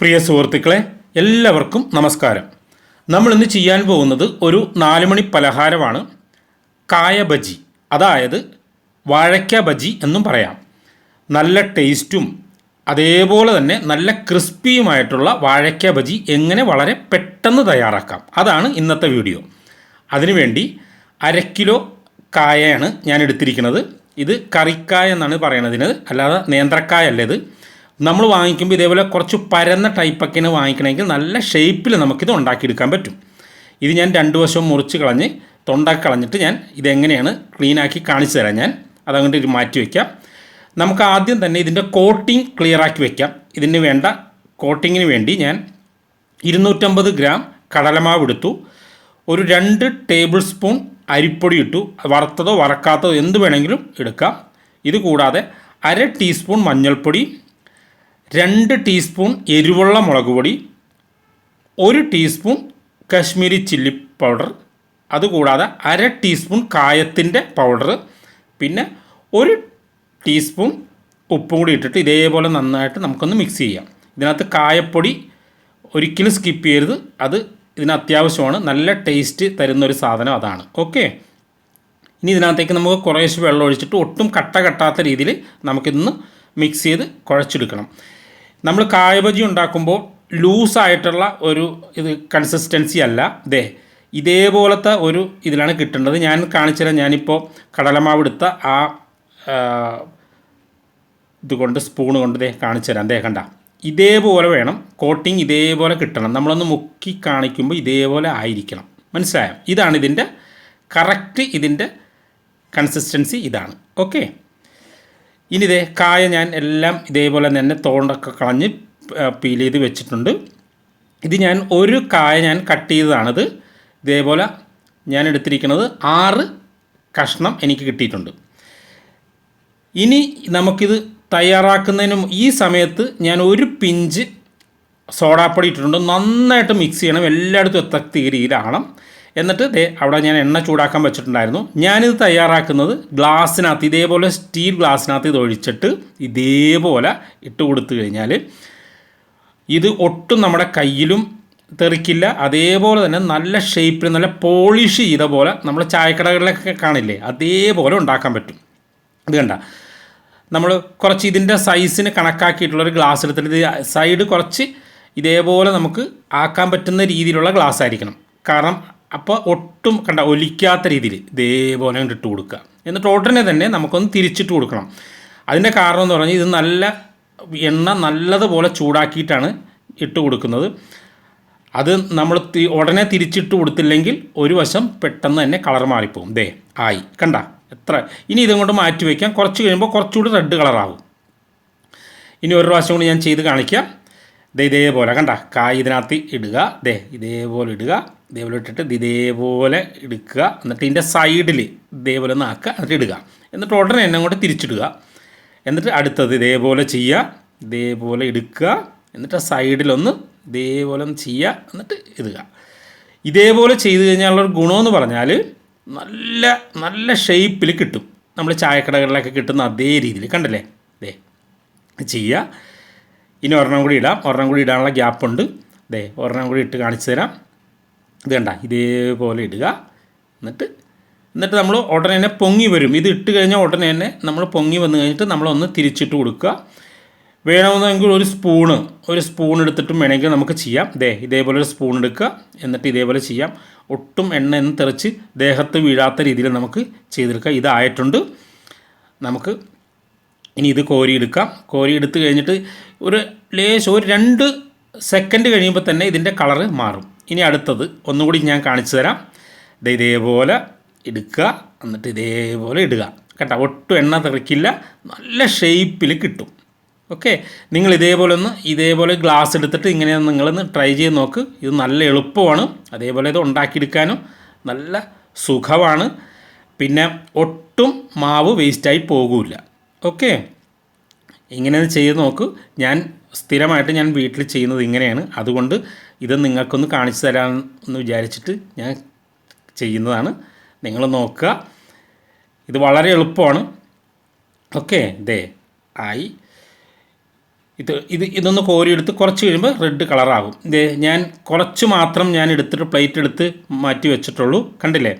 പ്രിയ സുഹൃത്തുക്കളെ എല്ലാവർക്കും നമസ്കാരം. നമ്മൾ ഇന്ന് ചെയ്യാൻ പോകുന്നത് ഒരു നാലുമണി പലഹാരമാണ്. കായ ബജി അതായത് വാഴയ്ക്ക ബജി എന്നും പറയാം. നല്ല ടേസ്റ്റും അതേപോലെ തന്നെ നല്ല ക്രിസ്പിയുമായിട്ടുള്ള വാഴയ്ക്ക ബജി എങ്ങനെ വളരെ പെട്ടെന്ന് തയ്യാറാക്കാം. അതാണ് ഇന്നത്തെ വീഡിയോ. അതിനുവേണ്ടി അര കിലോ കായയാണ് ഞാൻ എടുത്തിരിക്കുന്നത്. ഇത് കറിക്കായ എന്നാണ് പറയണതിന് അല്ലാതെ നേന്ത്രക്കായ അല്ല ഇത്. നമ്മൾ വാങ്ങിക്കുമ്പോൾ ഇതേപോലെ കുറച്ച് പരന്ന ടൈപ്പൊക്കെയാണ് വാങ്ങിക്കണമെങ്കിൽ നല്ല ഷേപ്പിൽ നമുക്കിത് ഉണ്ടാക്കിയെടുക്കാൻ പറ്റും. ഇത് ഞാൻ രണ്ട് വശവും മുറിച്ച് കളഞ്ഞ് തൊണ്ടാക്കി കളഞ്ഞിട്ട് ഞാൻ ഇതെങ്ങനെയാണ് ക്ലീനാക്കി കാണിച്ചു തരാം ഞാൻ. അതങ്ങോട്ട് മാറ്റി വയ്ക്കാം നമുക്ക് ആദ്യം തന്നെ ഇതിന്റെ കോട്ടിംഗ് ക്ലിയറാക്കി വയ്ക്കാം ഇതിന് വേണ്ട കോട്ടിങ്ങിന് വേണ്ടി ഞാൻ ഇരുന്നൂറ്റമ്പത് ഗ്രാം കടലമാവ് എടുത്തു. ഒരു രണ്ട് ടേബിൾ സ്പൂൺ അരിപ്പൊടി ഇട്ടു. വറുത്തതോ വറക്കാത്തതോ എന്ത് വേണമെങ്കിലും എടുക്കാം. ഇത് കൂടാതെ അര ടീസ്പൂൺ മഞ്ഞൾപ്പൊടി രണ്ട് ടീസ്പൂൺ എരിവുള്ള മുളക് പൊടി ഒരു ടീസ്പൂൺ കശ്മീരി ചില്ലി പൗഡർ അതുകൂടാതെ അര ടീസ്പൂൺ കായത്തിന്റെ പൗഡർ പിന്നെ ഒരു ടീസ്പൂൺ ഉപ്പും കൂടി ഇട്ടിട്ട് ഇതേപോലെ നന്നായിട്ട് നമുക്കൊന്ന് മിക്സ് ചെയ്യാം. ഇതിനകത്ത് കായപ്പൊടി ഒരിക്കലും സ്കിപ്പ് ചെയ്യരുത്. അത് ഇതിന് അത്യാവശ്യമാണ്. നല്ല ടേസ്റ്റ് തരുന്ന ഒരു സാധനം അതാണ്. ഓക്കെ ഇനി ഇതിനകത്തേക്ക് നമുക്ക് കുറേശ്ശെ വെള്ളം ഒഴിച്ചിട്ട് ഒട്ടും കട്ട കെട്ടാത്ത രീതിയിൽ നമുക്കിതൊന്ന് മിക്സ് ചെയ്ത് കുഴച്ചെടുക്കണം. നമ്മൾ കായബജി ഉണ്ടാക്കുമ്പോൾ ലൂസായിട്ടുള്ള ഒരു ഇത് കൺസിസ്റ്റൻസി അല്ല. ദേ ഇതേപോലത്തെ ഒരു ഇതിലാണ് കിട്ടേണ്ടത്. ഞാൻ കാണിച്ചു തരാം. ഞാനിപ്പോൾ കടലമാവ് എടുത്ത ആ ഇതുകൊണ്ട് സ്പൂൺ കൊണ്ട് ദേ കാണിച്ചു തരാം. ദേ കണ്ട. ഇതേപോലെ വേണം. കോട്ടിങ് ഇതേപോലെ കിട്ടണം. നമ്മളൊന്ന് മുക്കി കാണിക്കുമ്പോൾ ഇതേപോലെ ആയിരിക്കണം. മനസ്സിലായോ? ഇതാണ് ഇതിന്റെ കറക്റ്റ് ഇതിന്റെ കൺസിസ്റ്റൻസി ഇതാണ്. ഓക്കെ ഇനി ഇതേ കായ ഞാൻ എല്ലാം ഇതേപോലെ തന്നെ തോണ്ടൊക്കെ കളഞ്ഞ് പീൽ ചെയ്ത് വെച്ചിട്ടുണ്ട്. ഇത് ഞാൻ ഒരു കായ ഞാൻ കട്ട് ചെയ്തതാണിത്. ഇതേപോലെ ഞാൻ എടുത്തിരിക്കുന്നത് ആറ് കഷ്ണം എനിക്ക് കിട്ടിയിട്ടുണ്ട്. ഇനി നമുക്കിത് തയ്യാറാക്കുന്നതിനും ഈ സമയത്ത് ഞാൻ ഒരു പിഞ്ച് സോഡാപ്പൊടി ഇട്ടിട്ടുണ്ട്. നന്നായിട്ട് മിക്സ് ചെയ്യണം. എല്ലായിടത്തും എത്തക്ക രീതിയിലാവണം എന്നിട്ട് ദേ അവിടെ ഞാൻ എണ്ണ ചൂടാക്കാൻ വെച്ചിട്ടുണ്ടായിരുന്നു. ഞാനിത് തയ്യാറാക്കുന്നത് ഗ്ലാസ്സിനകത്ത് ഇതേപോലെ സ്റ്റീൽ ഗ്ലാസ്സിനകത്ത് ഇത് ഒഴിച്ചിട്ട് ഇതേപോലെ ഇട്ട് കൊടുത്തു കഴിഞ്ഞാൽ ഇത് ഒട്ടും നമ്മുടെ കയ്യിലും തെറിക്കില്ല. അതേപോലെ തന്നെ നല്ല ഷേപ്പിൽ നല്ല പോളിഷ് ചെയ്ത പോലെ നമ്മൾ ചായക്കടകളിലൊക്കെ കാണില്ലേ അതേപോലെ ഉണ്ടാക്കാൻ പറ്റും. ഇത് കണ്ട? നമ്മൾ കുറച്ച് ഇതിന്റെ സൈസിന് കണക്കാക്കിയിട്ടുള്ളൊരു ഗ്ലാസ് എടുത്തിട്ട് ഇത് സൈഡ് കുറച്ച് ഇതേപോലെ നമുക്ക് ആക്കാൻ പറ്റുന്ന രീതിയിലുള്ള ഗ്ലാസ് ആയിരിക്കണം. കാരണം അപ്പോൾ ഒട്ടും കണ്ട ഒലിക്കാത്ത രീതിയിൽ ഇതേപോലെ കണ്ടിട്ട് കൊടുക്കുക. എന്നിട്ട് ഉടനെ തന്നെ നമുക്കൊന്ന് തിരിച്ചിട്ട് കൊടുക്കണം. അതിന്റെ കാരണം എന്ന് പറഞ്ഞാൽ ഇത് നല്ല എണ്ണ നല്ലതുപോലെ ചൂടാക്കിയിട്ടാണ് ഇട്ട് കൊടുക്കുന്നത്. അത് നമ്മൾ ഉടനെ തിരിച്ചിട്ട് കൊടുത്തില്ലെങ്കിൽ ഒരു വശം പെട്ടെന്ന് തന്നെ കളർ മാറിപ്പോകും ദേ ആയി. കണ്ട? എത്ര? ഇനി ഇതും കൊണ്ട് മാറ്റി വയ്ക്കാം. കുറച്ച് കഴിയുമ്പോൾ കുറച്ചുകൂടി റെഡ് കളറാവും. ഇനി ഒരു പ്രാവശ്യം കൂടി ഞാൻ ചെയ്ത് കാണിക്കാം. ദേ ഇതേപോലെ കണ്ട? കായ് ഇതിനകത്ത് ഇടുക. ദേ ഇതേപോലെ ഇടുക. ഇതേപോലെ ഇട്ടിട്ട് ഇത് ഇതേപോലെ എടുക്കുക. എന്നിട്ട് ഇതിന്റെ സൈഡിൽ ഇതേപോലെ ഒന്ന് ആക്കുക. എന്നിട്ട് ഇടുക. എന്നിട്ട് ഉടനെ എന്നെ അങ്ങോട്ട് തിരിച്ചിടുക. എന്നിട്ട് അടുത്തത് ഇതേപോലെ ചെയ്യുക. ഇതേപോലെ എടുക്കുക. എന്നിട്ട് സൈഡിലൊന്ന് ഇതേപോലെ ഒന്ന് ചെയ്യുക. എന്നിട്ട് ഇടുക. ഇതേപോലെ ചെയ്ത് കഴിഞ്ഞാലുള്ളൊരു ഗുണമെന്ന് പറഞ്ഞാൽ നല്ല നല്ല ഷേപ്പിൽ കിട്ടും. നമ്മൾ ചായക്കടകളിലൊക്കെ കിട്ടുന്ന അതേ രീതിയിൽ. കണ്ടല്ലേ? ദേ ചെയ്യുക. ഇനി ഒരെണ്ണം കൂടി ഇടാം. ഒരെണ്ണം കൂടി ഇടാനുള്ള ഗ്യാപ്പ് ഉണ്ട്. ദേ ഒരെണ്ണം കൂടി ഇട്ട് കാണിച്ചു തരാം. ഇത് കണ്ട ഇതേപോലെ ഇടുക. എന്നിട്ട് എന്നിട്ട് നമ്മൾ ഉടനെ തന്നെ പൊങ്ങി വരും. ഇത് ഇട്ട് കഴിഞ്ഞാൽ ഉടനെ തന്നെ നമ്മൾ പൊങ്ങി വന്നു കഴിഞ്ഞിട്ട് നമ്മളൊന്ന് തിരിച്ചിട്ട് കൊടുക്കുക. വേണമെന്നെങ്കിൽ ഒരു സ്പൂണ് ഒരു സ്പൂൺ എടുത്തിട്ടും വേണമെങ്കിൽ നമുക്ക് ചെയ്യാം. ദേ ഇതേപോലെ ഒരു സ്പൂൺ എടുക്കുക. എന്നിട്ട് ഇതേപോലെ ചെയ്യാം. ഒട്ടും എണ്ണ എന്ന് തെറിച്ച് ദേഹത്ത് വീഴാത്ത രീതിയിൽ നമുക്ക് ചെയ്തെടുക്കാം. ഇതായിട്ടുണ്ട്. നമുക്ക് ഇനി ഇത് കോരിയെടുക്കാം. കോരി എടുത്ത് കഴിഞ്ഞിട്ട് ഒരു ലേശം ഒരു രണ്ട് സെക്കൻഡ് കഴിയുമ്പോൾ തന്നെ ഇതിന്റെ കളറ് മാറും. ഇനി അടുത്തത് ഒന്നുകൂടി ഞാൻ കാണിച്ചു തരാം. ഇത് ഇതേപോലെ എടുക്കുക. എന്നിട്ട് ഇതേപോലെ ഇടുക. കേട്ടോ ഒട്ടും എണ്ണ തെറിക്കില്ല നല്ല ഷേപ്പിൽ കിട്ടും. ഓക്കെ നിങ്ങൾ ഇതേപോലെ ഒന്ന് ഇതേപോലെ ഗ്ലാസ് എടുത്തിട്ട് ഇങ്ങനെ നിങ്ങളൊന്ന് ട്രൈ ചെയ്ത് നോക്ക്. ഇത് നല്ല എളുപ്പമാണ്. അതേപോലെ ഇത് ഉണ്ടാക്കിയെടുക്കാനും നല്ല സുഖമാണ്. പിന്നെ ഒട്ടും മാവ് വേസ്റ്റായി പോകില്ല ഓക്കെ. ഇങ്ങനെ ചെയ്ത് നോക്കൂ. ഞാൻ സ്ഥിരമായിട്ട് ഞാൻ വീട്ടിൽ ചെയ്യുന്നത് ഇങ്ങനെയാണ്. അതുകൊണ്ട് ഇത് നിങ്ങൾക്കൊന്ന് കാണിച്ചു തരാമെന്ന് വിചാരിച്ചിട്ട് ഞാൻ ചെയ്യുന്നതാണ്. നിങ്ങൾ നോക്കുക. ഇത് വളരെ എളുപ്പമാണ്. ഓക്കെ ദേ ആയി. ഇത് ഇത് ഇതൊന്ന് കോരിയെടുത്ത് കുറച്ച് കഴിയുമ്പോൾ റെഡ് കളറാകും. ദേ ഞാൻ കുറച്ച് മാത്രം ഞാൻ എടുത്തിട്ട് പ്ലേറ്റ് എടുത്ത് മാറ്റി വെച്ചിട്ടുള്ളൂ. കണ്ടില്ലേ?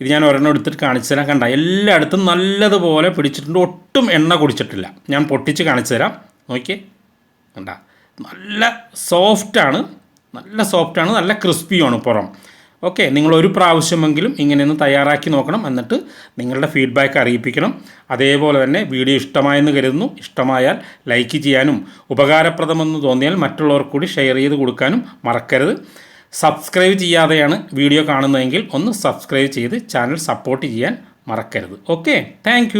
ഇത് ഞാൻ ഒരെണ്ണം എടുത്തിട്ട് കാണിച്ചു തരാം. കണ്ട? എല്ലായിടത്തും നല്ലതുപോലെ പിടിച്ചിട്ടുണ്ട്. ഒട്ടും എണ്ണ കുടിച്ചിട്ടില്ല. ഞാൻ പൊട്ടിച്ച് കാണിച്ചു തരാം. നോക്കിയേ. കണ്ട? നല്ല സോഫ്റ്റാണ് നല്ല സോഫ്റ്റാണ് നല്ല ക്രിസ്പിയുമാണ് പുറം. ഓക്കെ നിങ്ങൾ ഒരു പ്രാവശ്യമെങ്കിലും ഇങ്ങനെയൊന്ന് തയ്യാറാക്കി നോക്കണം. എന്നിട്ട് നിങ്ങളുടെ ഫീഡ്ബാക്ക് അറിയിപ്പിക്കണം. അതേപോലെ തന്നെ വീഡിയോ ഇഷ്ടമായെന്ന് കരുതുന്നു. ഇഷ്ടമായാൽ ലൈക്ക് ചെയ്യാനും ഉപകാരപ്രദമെന്ന് തോന്നിയാൽ മറ്റുള്ളവർക്ക് കൂടി ഷെയർ ചെയ്ത് കൊടുക്കാനും മറക്കരുത്. സബ്സ്ക്രൈബ് ചെയ്യാതെയാണ് വീഡിയോ കാണുന്നതെങ്കിൽ ഒന്ന് സബ്സ്ക്രൈബ് ചെയ്ത് ചാനൽ സപ്പോർട്ട് ചെയ്യാൻ മറക്കരുത്. Okay thank